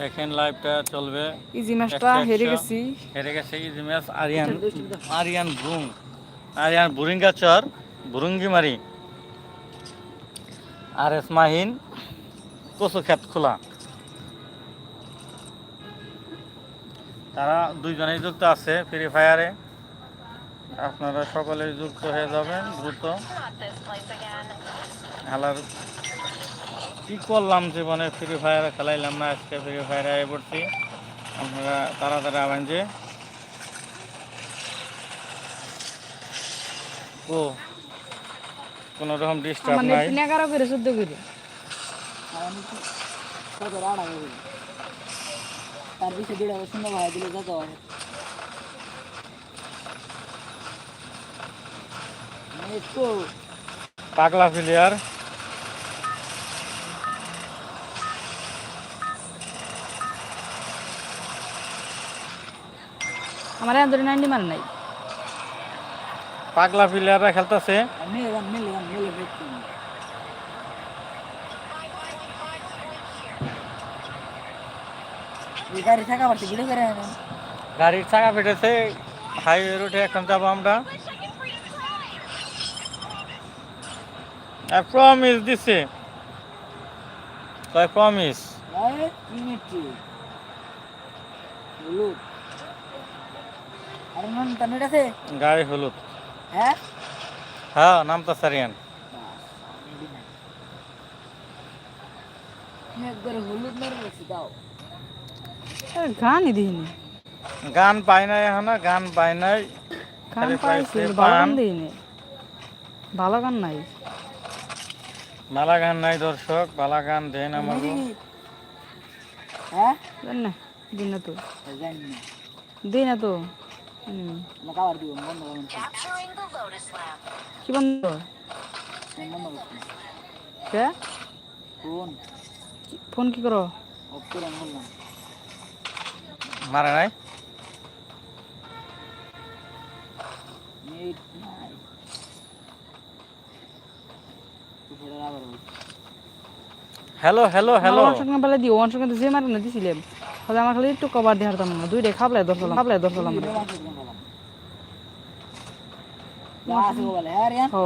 দেখেন লাইভটা চলবে। ইজি ম্যাচটা হেরে গেছি। হেরে গেছে ইজিমেস আরিয়ান আরিয়ান বুং আরিয়ান বুরিঙ্গাচর বুরুঙ্গিমারি আর এস মাহিন কচু ক্ষেত খোলা। তারা দুইজনেই যুক্ত আছে ফ্রি ফায়ারে আপনারা সকলেই যুক্ত হয়ে যাবেন দ্রুত। খেলার কি করলাম জীবনে? ফ্রি ফায়ারে খেলাইলাম না আজকে ফ্রি ফায়ারে আয় পড়ছি। আপনারা তাড়াতাড়ি আবেন যে ও কোনো রকম ডিস্টার্ব নাই। নেট এগারো করে চোদ্দ করে। তার পিছিয়ে দুটো সুন্দর ভাই দিলে যত একটু পাগলা প্লেয়ার আমার এত নাইনটি মার নাই পাগলা প্লেয়াররা খেলতেছে। গাড়ির চাকা ফেটেছে হাইওয়ে রোডে এখন? যাব আমরা। প্রমিস দিছে। মিনিট হলুদ। আর নন তানের আছে। গাড়ি হলুদ। হ্যাঁ? হ্যাঁ নামটা সারিয়ান। একবার হলুদ মেরে গেছি দাও। গানই দিইনি। গান পাই নাই এখন গান পাই নাই। গান খালি পাইছি ভালো গান দিইনি। ভালো গান নাই। গান নাই দর্শক বালা গান দেন আমাকে হ্যাঁ? জান না তো। জানি না। দিই না তো। কি বন্ধ কে ফোন কি- ফোন কি করো মারা নাই হ্যালো হ্যালো হ্যালো ওয়ান সঙ্গে বেলা দিও ওয়ান সঙ্গে যে মারে না দিছিলাম তাহলে আমার খালি একটু কভার দিয়ে হারতাম না দুই রে খাবলাই দরকালাম খাবলাই হ্যাঁ ও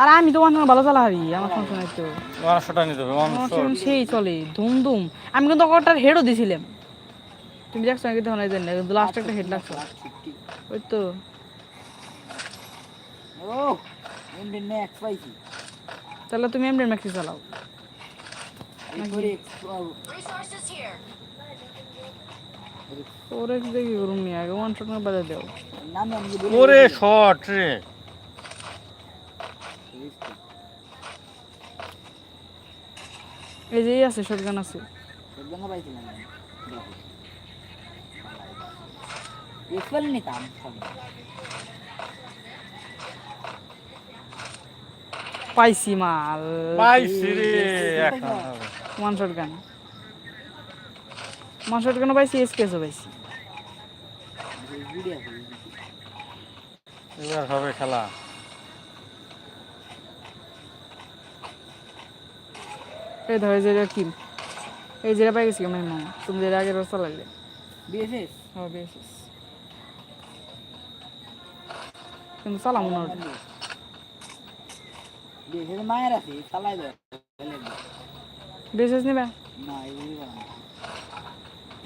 আর আমি তো সঙ্গে ভালো চালা হারি আমার সমস্যা নাই তো। সেই চলে ধুম ধুম আমি কিন্তু ওটার হেডও দিছিলাম। তুমি দেখছ নাকি তখন জানি না কিন্তু লাস্ট একটা হেড লাগছো। ওই তো। তাহলে তুমি এমনি ম্যাক্সি চালাও। এই করে ওরে দেখি করুন নি আগে ওয়ান শট না বাজা দেও নাম আমি বলি ওরে শর্ট রে। এই যে আছে আছে। পাইছিলাম নিতাম পাইছি মাল। পাইছি রে ওয়ান শট গান শট গানও পাইছি? এসকেসও পাইছি। এবার হবে খেলা। এই ধর এই যে কিল এই যে পাই গেছি আমি মামা তুমি যে আগের রাস্তা লাগলে বিএসএস হ্যাঁ বেশ কিন্তু চালাম মনে হয় বিএসএস মায়ের আছে চালাই দেয়। বেশ নিবে? না এই দিবা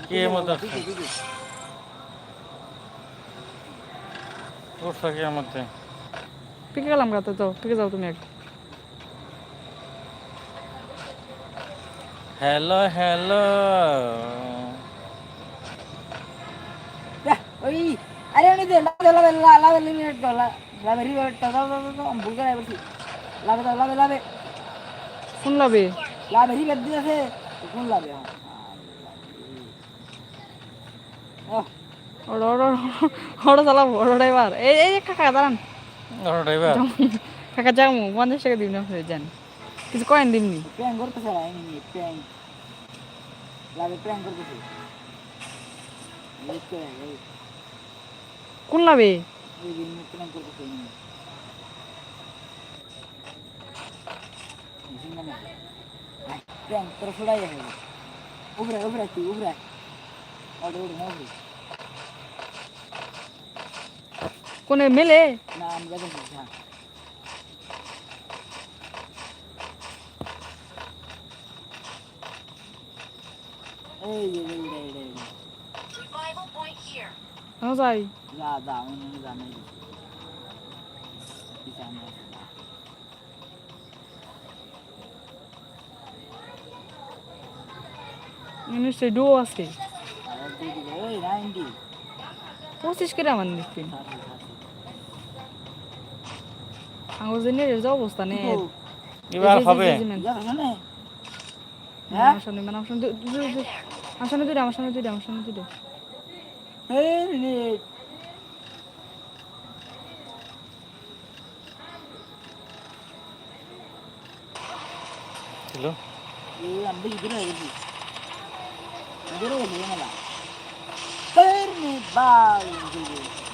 কে মতো করছ কি মধ্যে পিকে গেলাম গাতে তো পিকে যাও তুমি এক হ্যালো হ্যালো ওই আরে উনি দে লাভে লাভে লাভে লিমিট তো লাভে রিভার্ট তো দাও দাও দাও ভুল করে বলছি লাভে দাও লাভে লাভে শুনলাবে লাভ বেশি বেদ দিয়েছে কোন লাভে ওড়ো ওড়ো ওড়ো চালাবো ওড়ো ড্রাইভার এই এই কাকা দাঁড়ান ওর ড্রাইভার কাকা যাব পঞ্চাশ টাকা দিবনি আপনার যান কিছু কয়েন দিবনি প্র্যাং করতেছে প্র্যাং লাভে প্র্যাং করতেছে কোন লাভে করতেছে তোর ছড়াই যাবে উবরে উবরে তুই উবরে ওটা উড়ে না উবরে কোনে মেলে না আমি যাব হ্যাঁ এই যে এই যে এই যে এই যে Revival point here. কেন পঁচিশ করে আমার নিচ্ছেন সাথে সাথে আঙুল জেনে যে অবস্থা নেই এবার হবে। যা শুনে আমার সামনে মানে আমার সামনে দু- দু- দু- দু- আমার সামনে দুইটা আমার সামনে দুইটা আমার সামনে দুইটা এই এই আমি দেখি দূরে গেছি। দূরে গেছি মেলা এই মিনিট Bye.